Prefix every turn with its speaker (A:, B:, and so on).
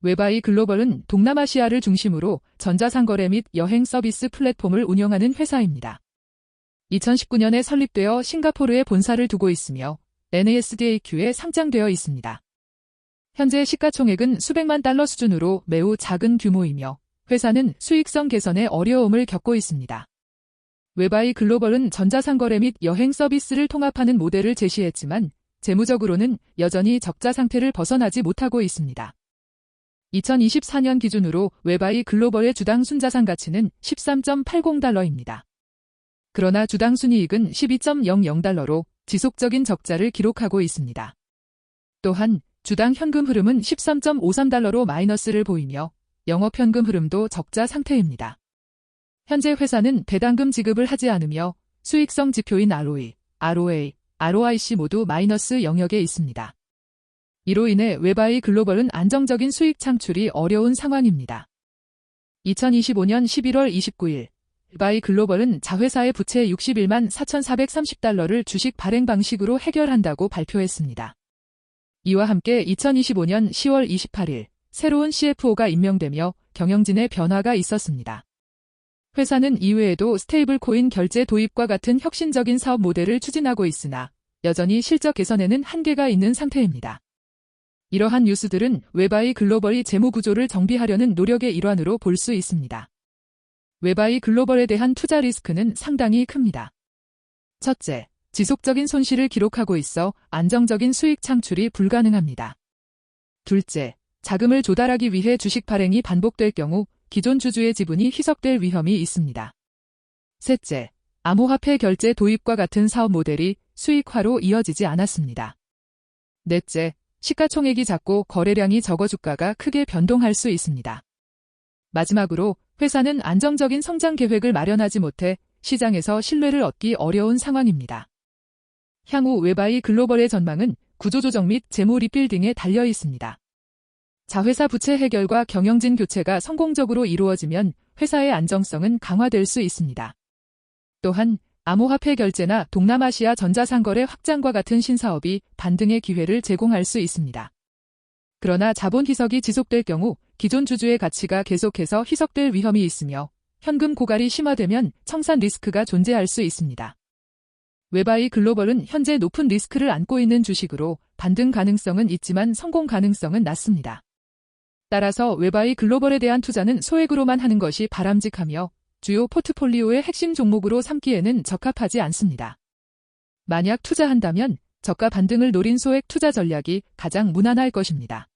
A: 웨바이 글로벌은 동남아시아를 중심으로 전자상거래 및 여행 서비스 플랫폼을 운영하는 회사입니다. 2019년에 설립되어 싱가포르에 본사를 두고 있으며 NASDAQ에 상장되어 있습니다. 현재 시가총액은 수백만 달러 수준으로 매우 작은 규모이며 회사는 수익성 개선에 어려움을 겪고 있습니다. 웨바이 글로벌은 전자상거래 및 여행 서비스를 통합하는 모델을 제시했지만 재무적으로는 여전히 적자 상태를 벗어나지 못하고 있습니다. 2024년 기준으로 웨바이 글로벌의 주당 순자산 가치는 13.80달러입니다. 그러나 주당 순이익은 12.00달러로 지속적인 적자를 기록하고 있습니다. 또한 주당 현금 흐름은 13.53달러로 마이너스를 보이며 영업 현금 흐름도 적자 상태입니다. 현재 회사는 배당금 지급을 하지 않으며 수익성 지표인 ROE, ROA, ROIC 모두 마이너스 영역에 있습니다. 이로 인해 웨바이 글로벌은 안정적인 수익 창출이 어려운 상황입니다. 2025년 11월 29일 웨바이 글로벌은 자회사의 부채 61만 4,430달러를 주식 발행 방식으로 해결한다고 발표했습니다. 이와 함께 2025년 10월 28일 새로운 CFO가 임명되며 경영진의 변화가 있었습니다. 회사는 이외에도 스테이블 코인 결제 도입과 같은 혁신적인 사업 모델을 추진하고 있으나 여전히 실적 개선에는 한계가 있는 상태입니다. 이러한 뉴스들은 웨바이 글로벌이 재무 구조를 정비하려는 노력의 일환으로 볼 수 있습니다. 웨바이 글로벌에 대한 투자 리스크는 상당히 큽니다. 첫째, 지속적인 손실을 기록하고 있어 안정적인 수익 창출이 불가능합니다. 둘째, 자금을 조달하기 위해 주식 발행이 반복될 경우 기존 주주의 지분이 희석될 위험이 있습니다. 셋째, 암호화폐 결제 도입과 같은 사업 모델이 수익화로 이어지지 않았습니다. 넷째, 시가총액이 작고 거래량이 적어 주가가 크게 변동할 수 있습니다. 마지막으로 회사는 안정적인 성장 계획을 마련하지 못해 시장에서 신뢰를 얻기 어려운 상황입니다. 향후 웨바이 글로벌의 전망은 구조조정 및 재무 리필딩에 달려 있습니다. 자회사 부채 해결과 경영진 교체가 성공적으로 이루어지면 회사의 안정성은 강화될 수 있습니다. 또한 암호화폐 결제나 동남아시아 전자상거래 확장과 같은 신사업이 반등의 기회를 제공할 수 있습니다. 그러나 자본 희석이 지속될 경우 기존 주주의 가치가 계속해서 희석될 위험이 있으며 현금 고갈이 심화되면 청산 리스크가 존재할 수 있습니다. 웨바이 글로벌은 현재 높은 리스크를 안고 있는 주식으로 반등 가능성은 있지만 성공 가능성은 낮습니다. 따라서 웨바이 글로벌에 대한 투자는 소액으로만 하는 것이 바람직하며 주요 포트폴리오의 핵심 종목으로 삼기에는 적합하지 않습니다. 만약 투자한다면 저가 반등을 노린 소액 투자 전략이 가장 무난할 것입니다.